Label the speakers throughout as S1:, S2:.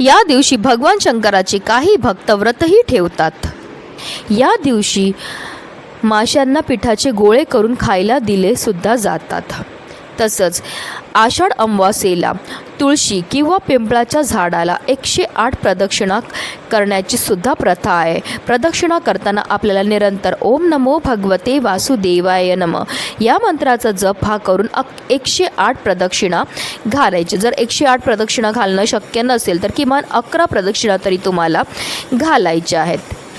S1: या दिवशी भगवान शंकराचे काही भक्त व्रतही ठेवतात. या दिवशी माशांना पिठाचे गोळे करून खायला दिले सुद्धा जातात. तसंच आषाढ अमावास्येला तुळशी किंवा पिंपळाच्या झाडाला एकशे आठ प्रदक्षिणा करण्याची सुद्धा प्रथा आहे. प्रदक्षिणा करताना आपल्याला निरंतर ओम नमो भगवते वासुदेवाय नम. या मंत्राचा जप हा करून एकशे आठ प्रदक्षिणा घालायची. जर एकशे आठ प्रदक्षिणा घालणं शक्य नसेल तर किमान अकरा प्रदक्षिणा तरी तुम्हाला घालायच्या आहेत.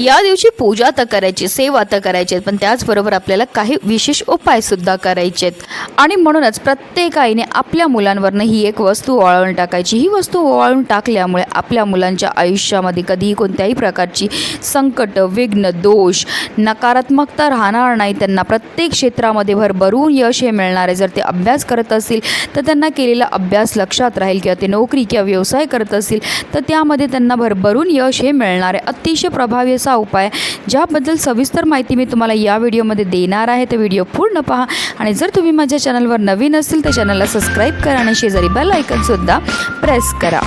S1: या दिवशी पूजा तर करायची सेवा तर करायची पण त्याचबरोबर आपल्याला काही विशेष उपायसुद्धा करायचे आहेत.
S2: आणि म्हणूनच प्रत्येक आईने आपल्या मुलांवरनं ही एक वस्तू वाळवून टाकायची. ही वस्तू वाळून टाकल्यामुळे आपल्या मुलांच्या आयुष्यामध्ये कधीही कोणत्याही प्रकारची संकट विघ्न दोष नकारात्मकता राहणार नाही. त्यांना प्रत्येक क्षेत्रामध्ये भरभरून यश हे मिळणार आहे जर ते अभ्यास करत असतील तर त्यांना केलेला अभ्यास लक्षात राहील किंवा ते नोकरी किंवा व्यवसाय करत असतील तर त्यामध्ये त्यांना भरभरून यश हे मिळणार आहे अतिशय प्रभावी असा उपाय ज्याबद्दल सविस्तर माहिती मी तुम्हाला या व्हिडिओमध्ये देणार आहे. तर व्हिडिओ पूर्ण पहा. आणि जर तुम्ही माझ्या चॅनलवर नवीन असतील तर चॅनलला सबस्क्राईब करा आणि शेजारी बेल आयकनसुद्धा प्रेस करा.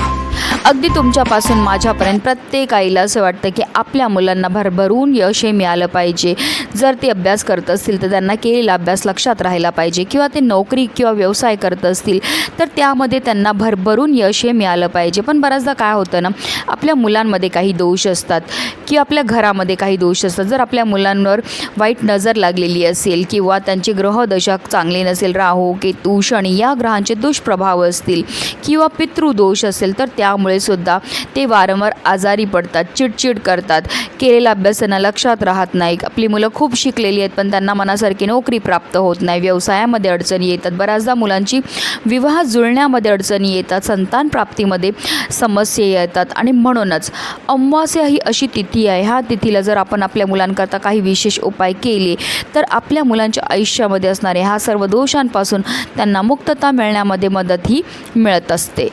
S2: अगदी तुमच्यापासून माझ्यापर्यंत प्रत्येक आईला असं वाटतं की आपल्या मुलांना भरभरून यश हे मिळालं पाहिजे. जर ते अभ्यास करत असतील तर त्यांना केलेला अभ्यास लक्षात राहायला पाहिजे किंवा ते नोकरी किंवा व्यवसाय करत असतील तर त्यामध्ये त्यांना भरभरून यश हे मिळालं पाहिजे. पण बऱ्याचदा काय होतं ना आपल्या मुलांमध्ये काही दोष असतात की आपल्या घरामध्ये काही दोष असतात. जर आपल्या मुलांवर वाईट नजर लागलेली असेल किंवा त्यांची ग्रहदशा चांगली नसेल राहू केतू शनी या ग्रहांचे दुष्प्रभाव असतील किंवा पितृदोष असेल तर त्यामुळे सुद्धा ते वारंवार आजारी पडतात चिडचिड करतात. केलेला अभ्यास त्यांना लक्षात राहत नाही आपली मुलं खूप शिकलेली आहेत पण त्यांना मनासारखी नोकरी प्राप्त होत नाही. व्यवसायामध्ये अडचणी येतात. बऱ्याचदा मुलांची विवाह जुळण्यामध्ये अडचणी येतात. संतान प्राप्तीमध्ये समस्या येतात. आणि म्हणूनच अमावास्या ही अशी तिथी आहे. ह्या तिथीला जर आपण आपल्या मुलांकरता काही विशेष उपाय केले तर आपल्या मुलांच्या आयुष्यामध्ये असणारे ह्या सर्व दोषांपासून त्यांना मुक्तता मिळण्यामध्ये मदत ही मिळत असते.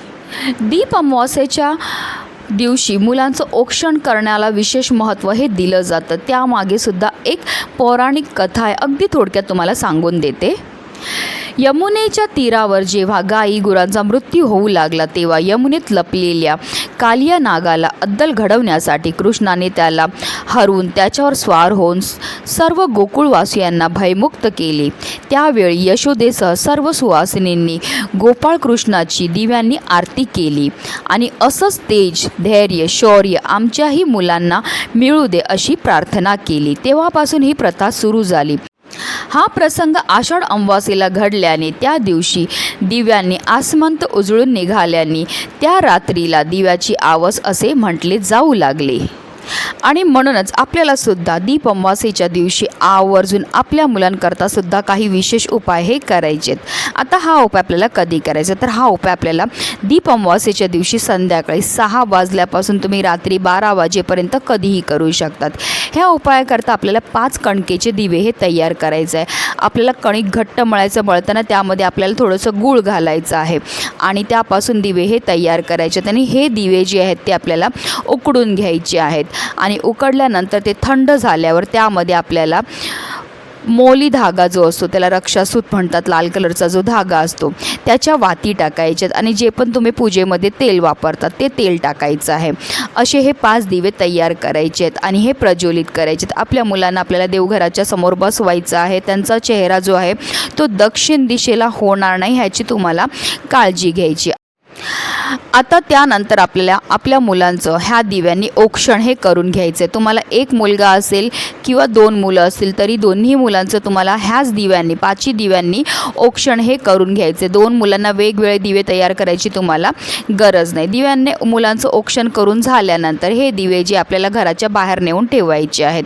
S2: दीप अमावास्येच्या दिवशी मुलांचं औक्षण करण्याला विशेष महत्त्व हे दिलं जातं. त्यामागे सुद्धा एक पौराणिक कथा आहे. अगदी थोडक्यात तुम्हाला सांगून देते. यमुनेच्या तीरावर जेव्हा गायी गुरांचा मृत्यू होऊ लागला तेव्हा यमुनेत लपलेल्या कालिया नागाला अद्दल घडवण्यासाठी कृष्णाने त्याला हरवून त्याच्यावर स्वार होऊन सर्व गोकुळवासियांना भयमुक्त केले. त्यावेळी यशोदेसह सर्व सुवासिनींनी गोपाळकृष्णाची दिव्यांनी आरती केली. आणि असंच तेज धैर्य शौर्य आमच्याही मुलांना मिळू दे अशी प्रार्थना केली. तेव्हापासून ही प्रथा सुरू झाली. हा प्रसंग आषाढ अमावास्येला घडल्याने त्या दिवशी दिव्यांनी आसमंत उजळून निघाल्याने त्या रात्रीला दिव्याची आवस असे म्हटले जाऊ लागले. आणि म्हणूनच आपल्यालासुद्धा दीप अमावस्येच्या दिवशी आवर्जून आपल्या मुलांकरता सुद्धा काही विशेष उपाय हे करायचे आहेत आता हा उपाय आपल्याला कधी करायचा? तर हा उपाय आपल्याला दीप अमावस्येच्या दिवशी संध्याकाळी सहा वाजल्यापासून तुम्ही रात्री बारा वाजेपर्यंत कधीही करू शकतात. ह्या उपायाकरता आपल्याला पाच कणकेचे दिवे हे तयार करायचं आहे. आपल्याला कणिक घट्ट मळायचं मळताना त्यामध्ये आपल्याला थोडंसं गूळ घालायचं आहे. आणि त्यापासून दिवे हे तयार करायचे आहेत. आणि हे दिवे जे आहेत ते आपल्याला उकडून घ्यायचे आहेत. आणि उकडल्यानंतर ते थंड झाल्यावर त्यामध्ये आपल्याला मोली धागा जो असतो त्याला रक्षासूत म्हणतात लाल कलरचा जो धागा असतो त्याच्या वाती टाकायच्यात आणि जे पण तुम्ही पूजेमध्ये तेल वापरतात ते तेल टाकायचं आहे. असे हे पाच दिवे तयार करायचे आहेत आणि हे प्रज्वलित करायचे आहेत आपल्या मुलांना आपल्याला देवघराच्या समोर बसवायचं आहे त्यांचा चेहरा जो आहे तो दक्षिण दिशेला होणार नाही ह्याची तुम्हाला काळजी घ्यायची आता त्यानंतर आपल्याला आपल्या मुलांचं ह्या दिव्यांनी औक्षण हे करून घ्यायचं आहे तुम्हाला एक मुलगा असेल किंवा दोन मुलं असतील तरी दोन्ही मुलांचं तुम्हाला ह्याच दिव्यांनी पाचही दिव्यांनी औक्षण हे करून घ्यायचे दोन मुलांना वेगवेगळे दिवे तयार करायची तुम्हाला गरज नाही. दिव्यांनी मुलांचं औक्षण करून झाल्यानंतर हे दिवे जे आपल्याला घराच्या बाहेर नेऊन ठेवायचे आहेत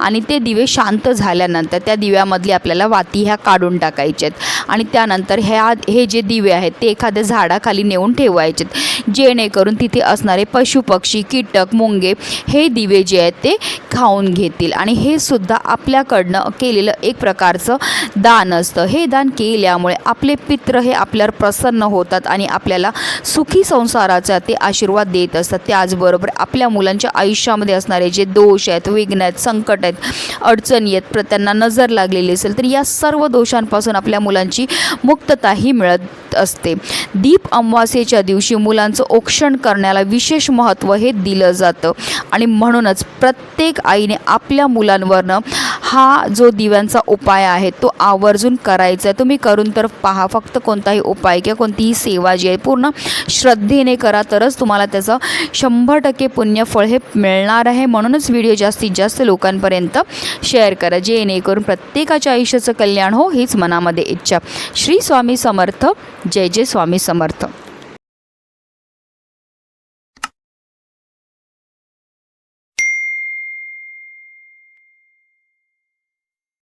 S2: आणि ते दिवे शांत झाल्यानंतर त्या दिव्यामधली आपल्याला वाती ह्या काढून टाकायच्या आहेत. आणि त्यानंतर ह्या हे जे दिवे आहेत ते एखाद्या झाडाखाली नेऊन ठेवायचे आहेत. जेणेकरून तिथे असणारे पशुपक्षी कीटक मुंगे हे दिवे जे आहेत ते खाऊन घेतील. आणि हे सुद्धा आपल्याकडनं केलेलं एक प्रकारचं दान असतं. हे दान केल्यामुळे आपले पित्र हे आपल्यावर प्रसन्न होतात आणि आपल्याला सुखी संसाराचा ते आशीर्वाद देत असतात. त्याचबरोबर आपल्या मुलांच्या आयुष्यामध्ये असणारे जे दोष आहेत विघ्न आहेत संकट आहेत अडचणी आहेत प्र त्यांना नजर लागलेली असेल तर या सर्व दोषांपासून आपल्या मुलांची मुक्तताही मिळत असते. दीप अमावास्येच्या दिवशी मुलांचं औक्षण करण्याला विशेष महत्त्व हे दिलं जातं. आणि म्हणूनच प्रत्येक आईने आपल्या मुलांवरनं हा जो दिव्यांचा उपाय आहे तो आवर्जून करायचा आहे. तुम्ही करून तर पहा फक्त कोणताही उपाय किंवा कोणतीही सेवा जी आहे पूर्ण श्रद्धेने करा तरच तुम्हाला त्याचं शंभर टक्के पुण्यफळ हे मिळणार आहे. म्हणूनच व्हिडिओ जास्तीत जास्त लोकांपर्यंत शेअर करा. जेणेकरून प्रत्येकाच्या आयुष्याचं कल्याण हो हीच मनामध्ये इच्छा. श्री स्वामी समर्थ. जय जय स्वामी समर्थ.